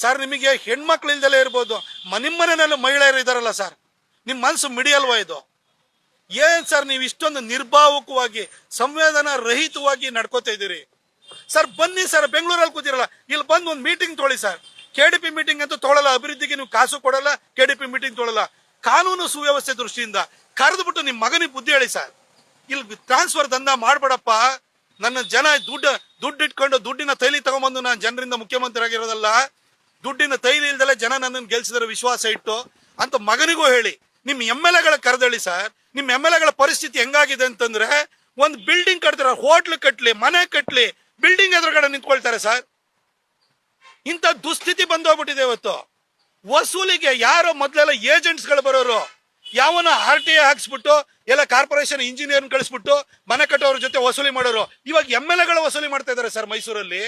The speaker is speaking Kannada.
ಸರ್ ನಿಮಗೆ ಹೆಣ್ಮಕ್ಳು ಇಲ್ದಲೇ ಇರ್ಬೋದು. ಮ- ನಿಮ್ಮ ಮನೆಯಲ್ಲೂ ಮಹಿಳೆಯರು ಇದಾರಲ್ಲ ಸರ್ ನಿಮ್ಮ ಮನಸ್ಸು ಮಿಡಿಯಲ್ವಾ ಇದು? ಏನ್ ಸರ್ ನೀವು ಇಷ್ಟೊಂದು ನಿರ್ಭಾವಕವಾಗಿ, ಸಂವೇದನಾ ರಹಿತವಾಗಿ ನಡ್ಕೋತಾ ಇದ್ದೀರಿ? ಸರ್ ಬನ್ನಿ ಸರ್ ಬೆಂಗಳೂರಲ್ಲಿ ಕೂತಿರಲ್ಲ. ಇಲ್ಲಿ ಬಂದು ಒಂದು ಮೀಟಿಂಗ್ ತೊಗೊಳ್ಳಿ sir K D P meeting ಅಂತೂ ತೊಳಲ್ಲ. ಅಭಿವೃದ್ಧಿಗೆ ನೀವು ಕಾಸು ಕೊಡಲ್ಲ ಕೆ ಡಿ ಪಿ ಮೀಟಿಂಗ್ ತೊಳಲ್ಲ. ಕಾನೂನು ಸುವ್ಯವಸ್ಥೆ ದೃಷ್ಟಿಯಿಂದ ಕರೆದ್ಬಿಟ್ಟು ನಿಮ್ಮ ಮಗನಿಗೆ ಬುದ್ಧಿ ಹೇಳಿ ಸರ್ ಇಲ್ಲಿ ಟ್ರಾನ್ಸ್ಫರ್ ದಂಧ ಮಾಡ್ಬೇಡಪ್ಪ. ನನ್ನ ಜನ ದುಡ್ಡು ದುಡ್ಡು ಇಟ್ಕೊಂಡು ದುಡ್ಡಿನ ತೈಲಿ ತಗೊಂಬಂದು ನಾನು ಜನರಿಂದ ಮುಖ್ಯಮಂತ್ರಿ ಆಗಿರೋದಲ್ಲ ದುಡ್ಡಿನ ತೈಲಿ ಇಲ್ದಲೆ ಜನ ನನ್ನನ್ನು ಗೆಲ್ಸಿದ್ರೆ ವಿಶ್ವಾಸ ಇಟ್ಟು ಅಂತ ಮಗನಿಗೂ ಹೇಳಿ. ನಿಮ್ಮ ಎಂ ಎಲ್ ಎಗಳ ಕರೆದಳಿ ಸರ್, ನಿಮ್ಮ ಎಂ ಎಲ್ ಎಗಳ ಪರಿಸ್ಥಿತಿ ಹೆಂಗಾಗಿದೆ ಅಂತಂದ್ರೆ ಒಂದು ಬಿಲ್ಡಿಂಗ್ ಕಟ್ತಾರೆ ಹೋಟ್ಲ್ ಕಟ್ಲಿ, ಮನೆ ಕಟ್ಲಿ ಬಿಲ್ಡಿಂಗ್ ಎದುರುಗಡೆ ನಿಂತ್ಕೊಳ್ತಾರೆ ಸರ್. ಇಂಥ ದುಸ್ಥಿತಿ ಬಂದೋಗ್ಬಿಟ್ಟಿದೆ ಇವತ್ತು. ವಸೂಲಿಗೆ ಯಾರೋ ಮೊದ್ಲೆಲ್ಲ ಏಜೆಂಟ್ಸ್ಗಳು ಬರೋರು, ಯಾವನ ಆರ್ ಟಿ ಐ ಹಾಕ್ಸ್ಬಿಟ್ಟು, ಎಲ್ಲ ಕಾರ್ಪೊರೇಷನ್ ಇಂಜಿನಿಯರ್ ಕಳಿಸ್ಬಿಟ್ಟು ಮನೆ ಕಟ್ಟೋರ ಜೊತೆ ವಸೂಲಿ ಮಾಡೋರು. ಇವಾಗ ಎಂ ಎಲ್ ಎಗಳು ವಸೂಲಿ ಮಾಡ್ತಾ ಇದ್ದಾರೆ ಸರ್ ಮೈಸೂರಲ್ಲಿ.